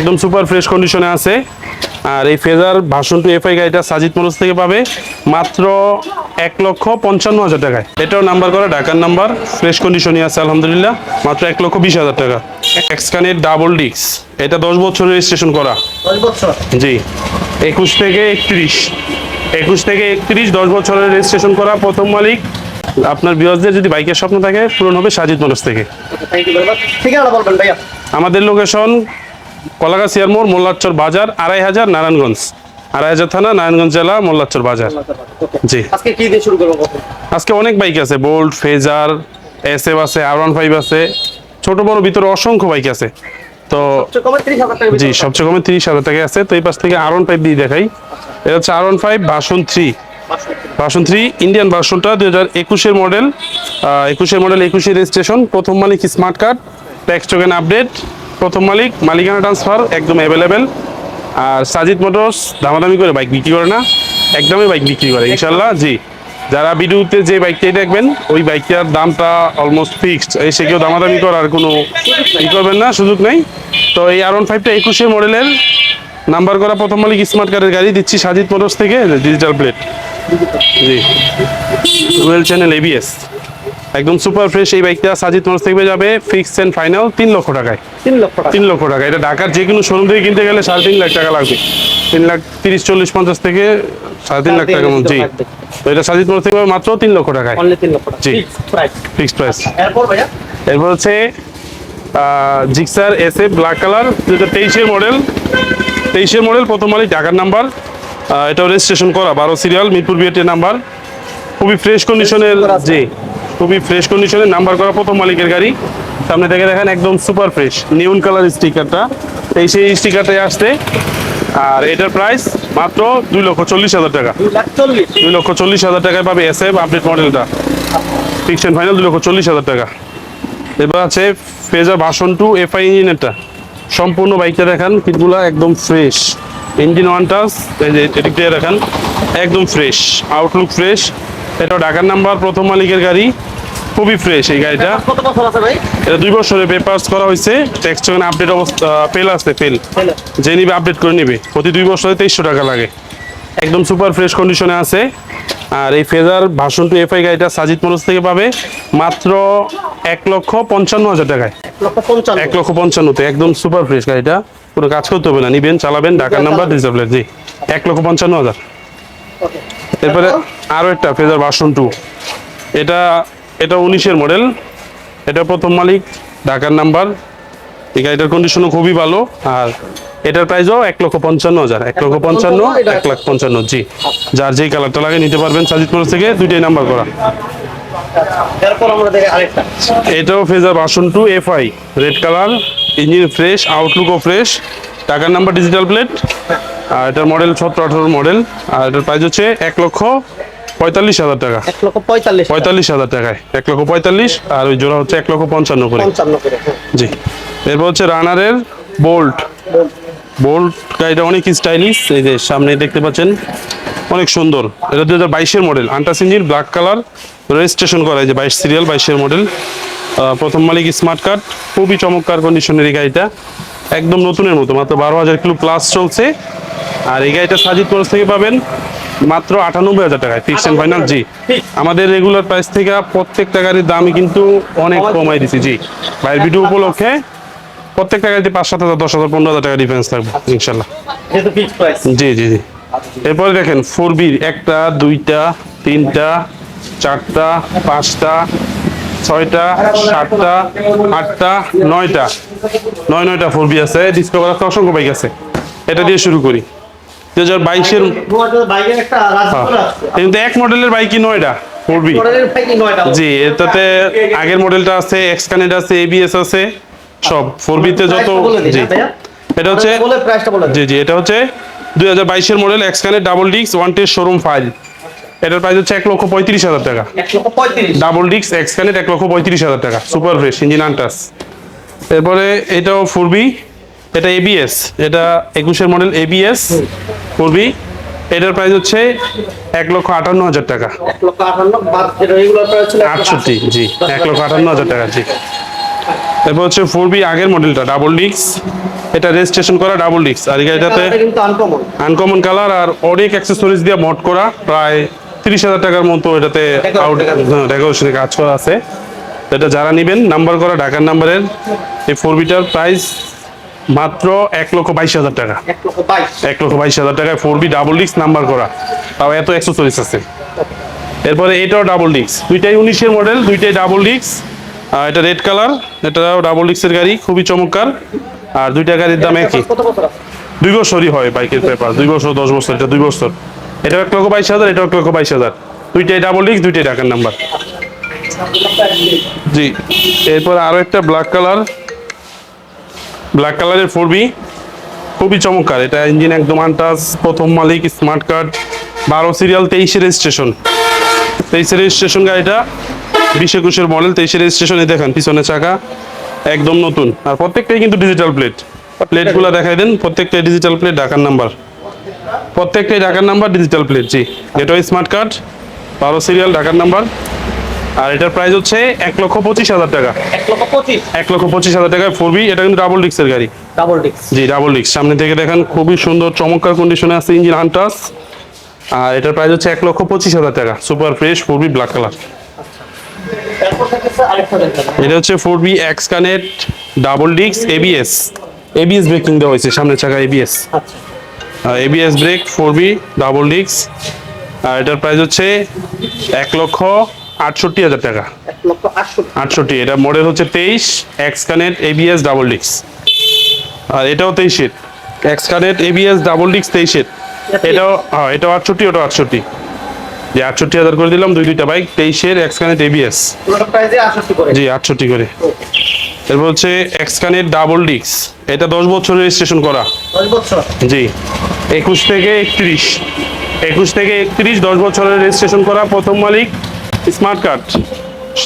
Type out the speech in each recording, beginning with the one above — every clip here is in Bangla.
একদম সুপার ফ্রেশ কন্ডিশনে আছে। আর এই ফেজার ভাষণ টু এফআই গাড়িটা সাজিদ মোটরস থেকে পাবে। মাত্র এক লক্ষ পঞ্চান্ন হাজার টাকায়। এটাও নাম্বার করা ঢাকার নাম্বার ফ্রেশ কন্ডিশনে আছে আলহামদুলিল্লাহ। মাত্র এক লক্ষ বিশ হাজার টাকা। এক্সকানের ডাবল ডিক্স এটা দশ বছরের রেজিস্ট্রেশন করা। জি। একুশ থেকে একত্রিশ। একুশ থেকে একত্রিশ দশ বছরের রেজিস্ট্রেশন করা। প্রথম মালিক। আপনার বিরোধদের যদি বাইকের স্বপ্ন থাকে পূরণ হবে সাজিদ মোটরস থেকে। আমাদের লোকেশন কলাগাছিয়ার মোড় মোল্লাচর বাজার আড়াই হাজার নারায়ণগঞ্জ। আড়াই হাজার থানা নারায়ণগঞ্জ জেলা মোল্লাচর বাজার। জি। আজকে কি দিয়ে শুরু করব আজকে অনেক বাইক আছে বোল্ট ফেজার এস এফ আছে আর ওয়ান ফাইভ আছে ছোট বড় ভিতরে অসংখ্য বাইক আছে। তো জি সবচেয়ে কমে তিরিশ হাজার টাকা আছে। তো এই পাশ থেকে আর ওয়ান ফাইভ দিয়ে দেখাই। এটা হচ্ছে R one five version three. Version three Indian ভার্সনটা দুই হাজার একুশের মডেল। একুশের মডেল একুশে রেজিস্ট্রেশন। প্রথম মালিক smart card tax token update. প্রথম মালিক, মালিকানা ট্রান্সফার একদম অ্যাভেলেবেল আর সাজিদ মোটরস দামাদামি করে বাইক বিক্রি করে না, একদমই বাইক বিক্রি করে ইনশাল্লাহ জি। যারা ভিডিওতে যে বাইকটাই দেখবেন, ওই বাইকটার দামটা অলমোস্ট ফিক্সড এসে কেউ দামাদামি করার কোনো ই করবেন না, সুযোগ নেই। তো এই আর ওয়ান ফাইভটা একুশে মডেলের নাম্বার করা প্রথম মালিক স্মার্ট কার্ডের গাড়ি দিচ্ছি সাজিদ মোটরস থেকে ডিজিটাল প্লেট জি। রুয়েল চ্যানেল এবিএস একদম সুপার ফ্রেশ এই বাইকটা সাজিদ মোটরস থেকে যাবে ফিক্সড এন্ড ফাইনাল তিন লক্ষ টাকায়। তিন লক্ষ টাকা। তিন লক্ষ টাকা এটা ঢাকার যে কোনো শোরুম থেকে কিনতে গেলে সাড়ে তিন লাখ টাকা লাগবে। তিন লাখ তিরিশ চল্লিশ পঞ্চাশ থেকে সাড়ে তিন লাখ টাকা জি। তো এটা সাজিদ মোটরস থেকে মাত্র তিন লক্ষ টাকায়। অনলি তিন লক্ষ টাকা। জি। প্রাইস ফিক্সড প্রাইস এরপর ভাইয়া? এরপর হচ্ছে জিক্সার এস এ ব্ল্যাক কালার দু হাজার তেইশের মডেল তেইশের মডেল প্রথম মালিক ঢাকার নাম্বার এটাও রেজিস্ট্রেশন করা। বারো সিরিয়াল মিরপুর বিএটের নাম্বার খুবই ফ্রেশ কন্ডিশনের জি। খুবই ফ্রেশ কন্ডিশনের নাম্বার করা প্রথম মালিকের গাড়ি। সামনে থেকে দেখেন একদম সুপার ফ্রেশ নিউন কালার স্টিকারটা এই সেই স্টিকারটাই আসছে। আর এটার প্রাইস মাত্র দুই লক্ষ চল্লিশ হাজার টাকা। দুই লক্ষ চল্লিশ হাজার টাকায় পাবে এস এফ আপডেট মডেলটা ফিকশন ফাইনাল দুই লক্ষ চল্লিশ হাজার টাকা। এবার আছে ফেজার ভাষণ টু এফআই ইঞ্জিনেরটা সম্পূর্ণ বাইকটা দেখান কিটগুলা একদম ফ্রেশ ইঞ্জিন ওয়ান যে এদিক দিয়ে দেখান একদম ফ্রেশ আউটলুক ফ্রেশ এটা ঢাকার নাম্বার প্রথম মালিকের গাড়ি। খুবই ফ্রেশ এই গাড়িটা। কত বছর আছে ভাই? এটা দুই বছরের পেপার্স করা হয়েছে। টেক্সট আপডেট অবস্থা ফেল আসছে ফেল যে নিবে আপডেট করে নিবে। প্রতি দুই বছরে তেইশশো টাকা লাগে। একদম সুপার ফ্রেশ কন্ডিশনে আছে। আর এই ফেজার ভাষণ টু এফআই গাড়িটা সাজিদ মোটরস থেকে পাবে মাত্র এক লক্ষ পঞ্চান্ন হাজার টাকায়। এক লক্ষ পঞ্চান্ন। পঞ্চান্নতে একদম সুপার ফ্রেশ গাড়িটা। কোনো কাজ করতে হবে না। নিবেন চালাবেন ঢাকার নাম্বার রিজার্ভ জি। এক লক্ষ পঞ্চান্ন হাজার. এরপরে আরও একটা ফেজার ভার্সন টু এটা এটা উনিশের মডেল এটা প্রথম মালিক ঢাকার নাম্বার এই গাড়িটার কন্ডিশনও খুবই ভালো। আর এটার প্রাইসও এক লক্ষ পঞ্চান্ন হাজার। এক লক্ষ পঞ্চান্ন এক লাখ পঞ্চান্ন জি। যার যেই কালারটা লাগে নিতে পারবেন সাজিদপুর থেকে দুইটাই নাম্বার করা। এটাও Fazer version two F I red colour engine fresh আউটলুকও fresh টাকার নাম্বার ডিজিটাল প্লেট আর এটার মডেল সতেরো আঠারো মডেল আর এটার প্রাইস হচ্ছে এক লক্ষ পঁয়তাল্লিশ হাজার টাকা। এক লক্ষ পঁয়তাল্লিশ পঁয়তাল্লিশ হাজার টাকায়। এক লক্ষ পঁয়তাল্লিশ আর ওই জোড়া হচ্ছে এক লক্ষ পঞ্চান্ন করে। পঞ্চান্ন করে হ্যাঁ। জি। এরপর হচ্ছে রানারের বোল্ট বোল্ট গাড়িটা অনেক স্টাইলিশ এই যে সামনে দেখতে পাচ্ছেন অনেক সুন্দর। এটা দু হাজার বাইশের model untouched engine black colour registration করা এই যে বাইশ সিরিয়াল বাইশের মডেল প্রথম মালিক স্মার্ট কার্ড খুবই চমৎকার কন্ডিশনের এই গাড়িটা একদম নতুনের মতো মাত্র বারো হাজার কিলো প্লাস চলছে। আর এই গাড়িটা সাজিদ কোর্স থেকে পাবেন মাত্র আটানব্বই হাজার টাকায় ফিক্স এন্ড ফাইনাল জি। আমাদের রেগুলার প্রাইস থেকে প্রত্যেকটা গাড়ির দামই কিন্তু অনেক কমাই দিছি জি। ভাইয়ের ভিডিও উপলক্ষে প্রত্যেকটা গাড়িতে পাঁচ সাত হাজার দশ হাজার পনেরো হাজার টাকা ডিফারেন্স থাকবে ইনশাল্লাহ। জি জি জি। এরপরে দেখেন ফোর বির একটা দুইটা তিনটা চারটা পাঁচটা ছয়টা সাতটা আটটা নয়টা। নয় নয়টা ফোর বি আছে ডিসকভার আছে অসংখ্য বাইক আছে। এটা দিয়ে শুরু করি। দু হাজার বাইশের কিন্তু এক মডেলের বাইকই নয়টা ফোর বি মডেলের বাইকই নয়টা জি এটাতে আগের মডেলটা আছে এক্সকানেট আছে এবিএস আছে সব। ফোর বিতে যত জি। হ্যাঁ এটা হচ্ছে। জি জি এটা হচ্ছে দুই হাজার বাইশের মডেল এক্সকানের ডাবল ডিক্স ওয়ান টেস্ট শোরুম ফাইল এটার প্রাইস হচ্ছে এক লক্ষ পঁয়ত্রিশ হাজার টাকা। ডাবল ডিক্স এক্সকানের এক লক্ষ পঁয়ত্রিশ হাজার টাকা। সুপার ফ্রেশ ইঞ্জিন আনটাস এরপরে এটাও ফোর বি এটা এবিএস এটা একুশের মডেল এবিএস ফোর বি এটার প্রাইস হচ্ছে এক লক্ষ আটান্ন হাজার টাকা। আটষট্টি জি এক লক্ষ আটান্ন হাজার টাকা জি। এরপর হচ্ছে ফোর বি আগের মডেলটা ডাবল ডিক্স এটা রেজিস্ট্রেশন করা ডাবল ডিক্স আর কিন্তু আনকমন কালার আর অনেক অ্যাক্সেসরিজ দিয়ে মড করা প্রায় তিরিশ হাজার টাকার মতো এটাতে আউট। ডেকোরেশনে কাজ করা আছে। এটা যারা নেবেন নাম্বার করা ঢাকার নাম্বারের এই ফোর বিটার প্রাইস মাত্র এক লক্ষ বাইশ হাজার টাকা। এক লক্ষ বাইশ। হাজার টাকায় ফোর বি ডাবল ডিক্স নাম্বার করা। তাও এত অ্যাক্সেসরিজ আছে। এরপরে এটাও ডাবল ডিক্স দুইটাই উনিশের মডেল দুইটাই ডাবল ডিক্স এটা রেড কালার এটাও ডাবল ডিক্সের গাড়ি খুবই চমৎকার। আর দুইটা গাড়ির দাম একই। দুই বছরই হয় বাইকের পেপার দুই বছর দশ বছর এটা দুই বছর। এটা এক লক্ষ বাইশ হাজার এটাও এক লক্ষ বাইশ হাজার। দুইটাই ডাবল ডিস্ক দুইটাই টাকার নাম্বার জি। এরপর আরও একটা ব্ল্যাক কালার ব্ল্যাক কালারের ফোর বি খুবই চমৎকার। এটা ইঞ্জিন একদম আনটাস প্রথম মালিক স্মার্ট কার্ড বারো সিরিয়াল তেইশে রেজিস্ট্রেশন তেইশে রেজিস্ট্রেশন গাড়িটা বিশ একুশের মডেল তেইশে রেজিস্ট্রেশনে দেখেন, পিছনে চাকা, একদম নতুন। আর প্রত্যেকটাই কিন্তু ডিজিটাল প্লেট প্লেটগুলো দেখাই দেন, প্রত্যেকটাই ডিজিটাল প্লেট ঢাকার নাম্বার প্রত্যেকটাই ঢাকার নাম্বার ডিজিটাল প্লেট জি। এটাও স্মার্ট কার্ড বারো সিরিয়াল ঢাকার নাম্বার আর এটার প্রাইস হচ্ছে এক লক্ষ পঁচিশ হাজার টাকা। এক লক্ষ পঁচিশ। এক লক্ষ পঁচিশ হাজার টাকায় ফোর বি এটা কিন্তু ডাবল ডিক্সের গাড়ি। ডাবল ডিস্ক জি ডাবল ডিক্স সামনে থেকে দেখেন খুবই সুন্দর চমৎকার কন্ডিশনে আছে ইঞ্জিন আনটাস আর এটার প্রাইস হচ্ছে এক লক্ষ পঁচিশ হাজার টাকা। Super fresh four B black colour এটা হচ্ছে four B X connect double ডিক্স এবিএস এবিএস ব্রেকিং দেওয়া হয়েছে সামনের চাকা এবিএস আচ্ছা। ABS brake four B double ডিক্স আর এটার প্রাইস হচ্ছে এক লক্ষ আটষট্টি হাজার টাকা। আটষট্টি এটা মডেল হচ্ছে তেইশ এক্স কানেক্ট এবিএস ডাবল ডিক্স আর এটাও তেইশের এক্স কানেক্ট এবিএস ডাবল ডিক্স তেইশের এটাও হ্যাঁ এটাও আটষট্টি ওটাও আটষট্টি। যে আটষট্টি হাজার করে দিলাম দুই দুইটা বাইক তেইশের এক্স কানেক্ট এবিএস জি আটষট্টি করে। এরপর হচ্ছে এক্স কানেক্ট ডাবল ডিক্স এটা দশ বছর রেজিস্ট্রেশন করা। জি। একুশ থেকে একত্রিশ। একুশ থেকে একত্রিশ দশ বছরের রেজিস্ট্রেশন করা প্রথম মালিক। Smart card.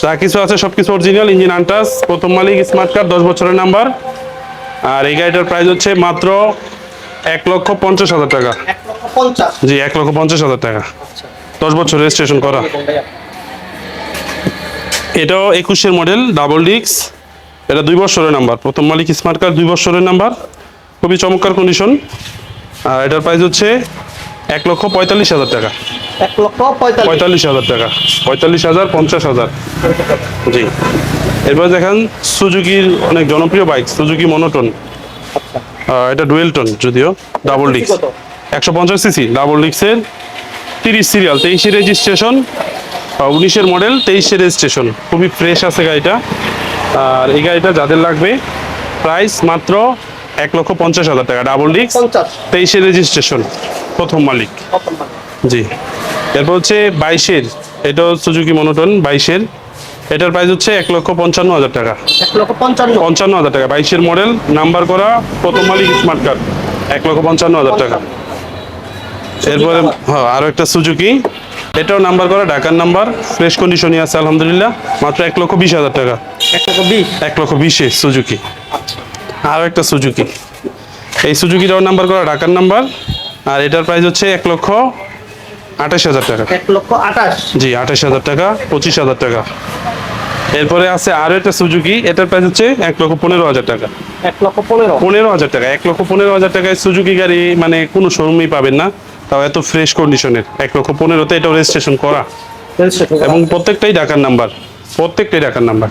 যা কিছু আছে সব কিছু অরিজিনাল ইঞ্জিন আনটাস প্রথম মালিক স্মার্ট কার্ড দশ বছরের নাম্বার আর এই গাড়িটার প্রাইস হচ্ছে মাত্র এক লক্ষ পঞ্চাশ হাজার টাকা। জি এক লক্ষ পঞ্চাশ হাজার টাকা। দশ বছর রেজিস্ট্রেশন করা। এটাও একুশের মডেল ডাবল ডিক্স এটা দুই বছরের নাম্বার প্রথম মালিক স্মার্ট কার্ড দুই বছরের নাম্বার খুবই চমৎকার কন্ডিশন আর এটার প্রাইস হচ্ছে এক লক্ষ পঁয়তাল্লিশ হাজার টাকা। এক লক্ষ পঁয়তাল্লিশ। হাজার টাকা। পঁয়তাল্লিশ হাজার পঞ্চাশ হাজার। জি। এরপর দেখেন সুজুকির অনেক জনপ্রিয় বাইক সুজুকি মনোটন। এটা ডুয়েল টন যদিও ডাবল ডিক্স একশো পঞ্চাশ সিসি ডাবল ডিক্সের তিরিশ সিরিয়াল তেইশে রেজিস্ট্রেশন উনিশের মডেল তেইশে রেজিস্ট্রেশন। খুবই ফ্রেশ আছে গাড়িটা। আর এই গাড়িটা যাদের লাগবে প্রাইস মাত্র এক লক্ষ পঞ্চাশ হাজার টাকা। ডাবল পঞ্চাশ। তেইশে রেজিস্ট্রেশন প্রথম মালিক। জি। এরপর হচ্ছে বাইশের এটাও সুজুকি মনোটন বাইশের। এটার প্রাইস হচ্ছে এক লক্ষ পঞ্চান্ন হাজার টাকা। পঞ্চান্ন। হাজার টাকা। বাইশের মডেল নাম্বার করা প্রথম মালিক স্মার্ট কার্ড এক লক্ষ পঞ্চান্ন হাজার টাকা। এরপরে হ্যাঁ আরও একটা সুজুকি এটাও নাম্বার করা ঢাকার নাম্বার ফ্রেশ কন্ডিশনই আছে আলহামদুলিল্লাহ। মাত্র এক লক্ষ বিশ হাজার টাকা। এক লক্ষ বিশ। এক লক্ষ বিশে সুজুকি আরও একটা সুজুকি। এই সুজুকিটাও নাম্বার করা ঢাকার নাম্বার আর এটার প্রাইস হচ্ছে এক লক্ষ আঠাশ হাজার টাকা। এক লক্ষ আঠাশ? জি আঠাশ হাজার টাকা পঁচিশ হাজার টাকা। এরপরে আছে আরও একটা সুজুকি এটার প্রাইস হচ্ছে এক লক্ষ পনেরো হাজার টাকা। এক লক্ষ পনেরো। পনেরো হাজার টাকা এক লক্ষ পনেরো হাজার টাকায় সুজুকি গাড়ি মানে কোনো শোরুমেই পাবেন না। তাও এত ফ্রেশ কন্ডিশনের এক লক্ষ পনেরোতে এটাও রেজিস্ট্রেশন করা। এবং প্রত্যেকটাই ডাকার নাম্বার প্রত্যেকটাই ডাকার নাম্বার।